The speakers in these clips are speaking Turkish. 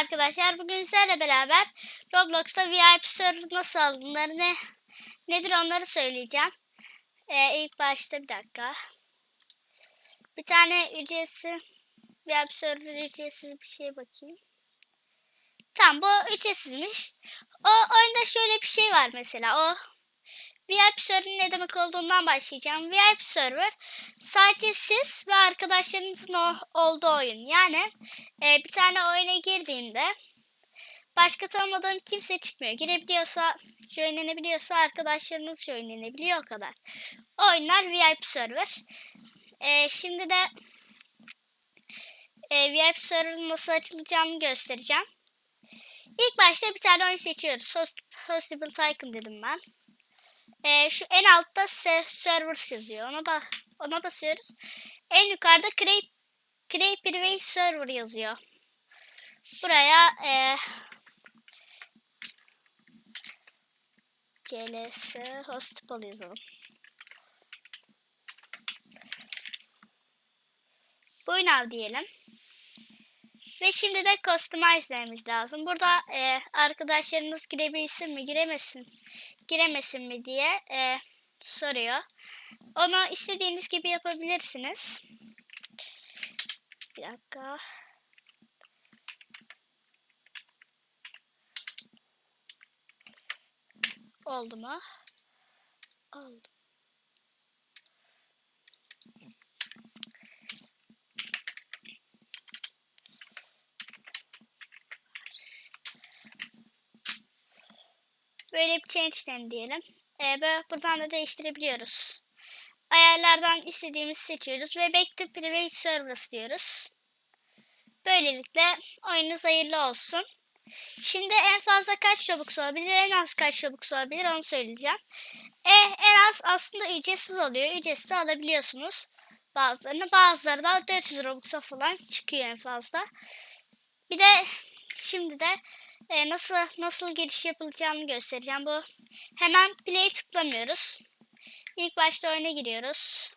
arkadaşlar. Bugün sizlerle beraber Roblox'ta VIP server nasıl alınır, ne nedir onları söyleyeceğim. Ee, ilk başta bir dakika. Bir tane ücretsiz VIP server ücretsiz bir şeye bakayım. Tamam bu ücretsizmiş. O oyunda şöyle bir şey var mesela. O VIP server'ın ne demek olduğundan başlayacağım. VIP server sadece siz ve arkadaşlarınızın olduğu oyun. Yani e, bir tane oyuna girdiğinde başka tanımadığın kimse çıkmıyor. Girebiliyorsa, joinlenebiliyorsa arkadaşlarınız joinlenebiliyor o kadar. Oyunlar VIP server. E, şimdi de e, VIP server'ın nasıl açılacağını göstereceğim. İlk başta bir tane oyun seçiyoruz. Host, Hostable Tycoon dedim ben. Ee, şu en altta se- servers yazıyor. Ona ba ona basıyoruz. En yukarıda create create private server yazıyor. Buraya e, CLS hostable yazalım. Abi diyelim. Ve şimdi de customize dememiz lazım. Burada e, arkadaşlarınız girebilsin mi, giremesin, giremesin mi diye e, soruyor. Onu istediğiniz gibi yapabilirsiniz. Bir dakika. Oldu mu? Oldu. Böyle bir change diyelim. Ee, böyle buradan da değiştirebiliyoruz. Ayarlardan istediğimizi seçiyoruz ve back to private servers diyoruz. Böylelikle oyununuz hayırlı olsun. Şimdi en fazla kaç Robux olabilir, en az kaç Robux olabilir onu söyleyeceğim. E, en az aslında ücretsiz oluyor. Ücretsiz alabiliyorsunuz bazılarını. Bazıları da 400 Robux'a falan çıkıyor en fazla. Bir de şimdi de e, nasıl nasıl giriş yapılacağını göstereceğim. Bu hemen play tıklamıyoruz. İlk başta oyuna giriyoruz.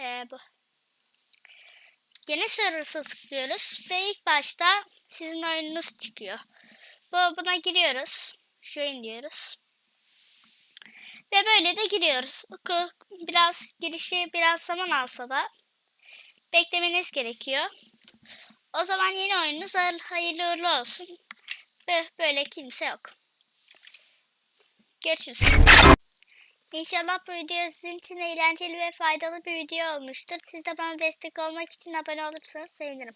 E, bu. Gene server'a tıklıyoruz ve ilk başta sizin oyununuz çıkıyor. Bu buna giriyoruz. Join diyoruz. Ve böyle de giriyoruz. Biraz girişi biraz zaman alsa da beklemeniz gerekiyor. O zaman yeni oyununuz hayırlı uğurlu olsun. Böyle kimse yok. Görüşürüz. İnşallah bu video sizin için eğlenceli ve faydalı bir video olmuştur. Siz de bana destek olmak için abone olursanız sevinirim.